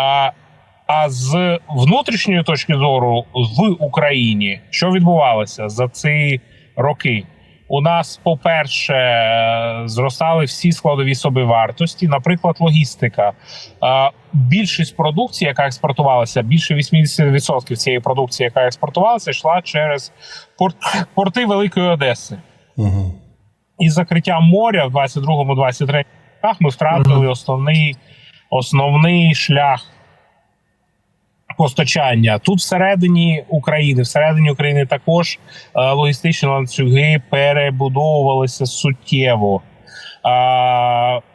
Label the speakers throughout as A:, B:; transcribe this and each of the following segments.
A: А, а з внутрішньої точки зору в Україні що відбувалося за ці роки? У нас, по-перше, зростали всі складові собівартості, наприклад, логістика. Більшість продукції, яка експортувалася, більше 80% цієї продукції, яка експортувалася, йшла через порт, порти Великої Одеси.
B: Угу.
A: Із закриттям моря в 22-23 роках ми втратили основний, основний шлях постачання. Тут всередині України, всередині України також е, логістичні ланцюги перебудовувалися суттєво.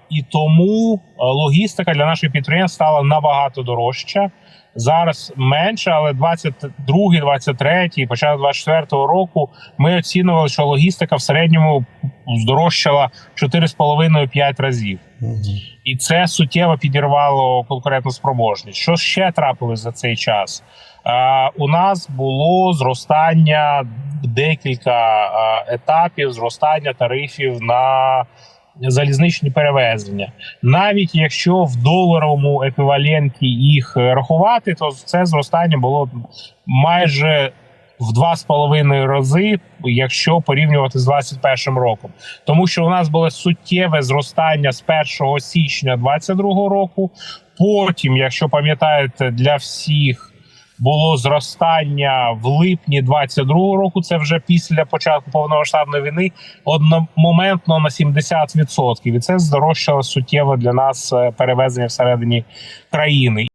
A: І тому е, логістика для наших підприємств стала набагато дорожча. Зараз менше, але 22, 23, початок 24 року ми оцінювали, що логістика в середньому здорожчала 4,5-5 разів. І це суттєво підірвало конкурентну спроможність. Що ще трапилось за цей час? У нас було зростання декілька етапів зростання тарифів на залізничні перевезення. Навіть якщо в доларовому еквіваленті їх рахувати, то це зростання було майже в два з половиною рази, якщо порівнювати з 2021 роком, тому що у нас було суттєве зростання з 1 січня 2022 року. Потім, якщо пам'ятаєте, для всіх було зростання в липні 22 року. Це вже після початку повномасштабної війни, одномоментно на 70%. І це здорожчало суттєво для нас е, перевезення всередині країни.